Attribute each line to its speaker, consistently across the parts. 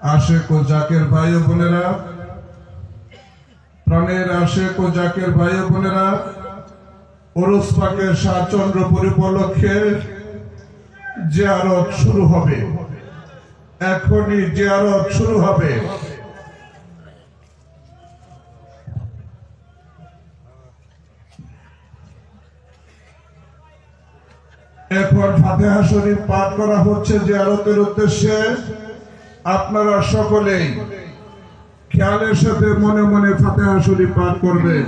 Speaker 1: আশেক ও জাকের ভাই ও বোনেরা, প্রাণের আশেক ও জাকের ভাই ও বোনেরা, ওরস পাকের সাত চন্দ্র পরিপলক্ষে জিয়ারত শুরু হবে। এখনই জিয়ারত শুরু হবে। এখন ফাতেহা শরীফ পাঠ করা হচ্ছে যে জিয়ারতের উদ্দেশ্যে। আপনারা সকলেই খেয়ালের সাথে মনে মনে ফাতেহা শরীফ পাঠ করবেন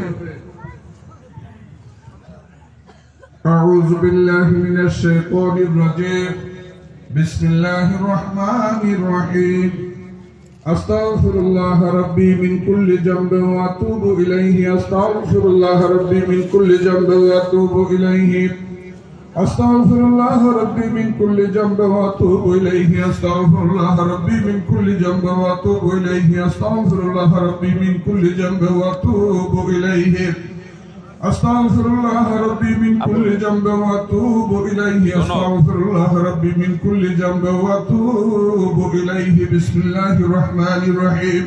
Speaker 1: أعوذ بالله من الشيطان الرجيم بسم الله الرحمن الرحيم أستغفر الله ربي من كل جنب وأتوب إليه أستغفر الله ربي من كل جنب وأتوب إليه أستغفر الله ربي من كل جنب وأتوب إليه. أستغفر الله ربي من كل جنب وأتوب إليه. أستغفر الله ربي من كل جنب وأتوب إليه. أستغفر الله ربي من كل جنب وأتوب إليه. أستغفر الله ربي من كل جنب وأتوب إليه. بسم الله الرحمن الرحيم.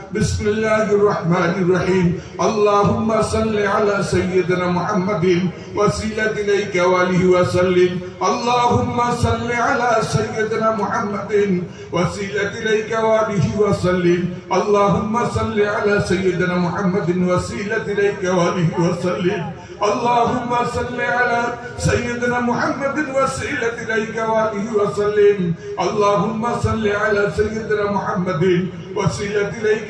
Speaker 1: بسم الله الرحمن الرحيم. اللهم صل على سيدنا محمد وسيلة إليك وآله وسلم. اللهم صل على سيدنا محمد وسيلة إليك وآله وسلم. اللهم صل على سيدنا محمد وسيلة إليك وآله وسلم. اللهم صل على سيدنا محمد وسيلة إليك وآله وسلم. اللهم صل على سيدنا محمد وسيلة إليك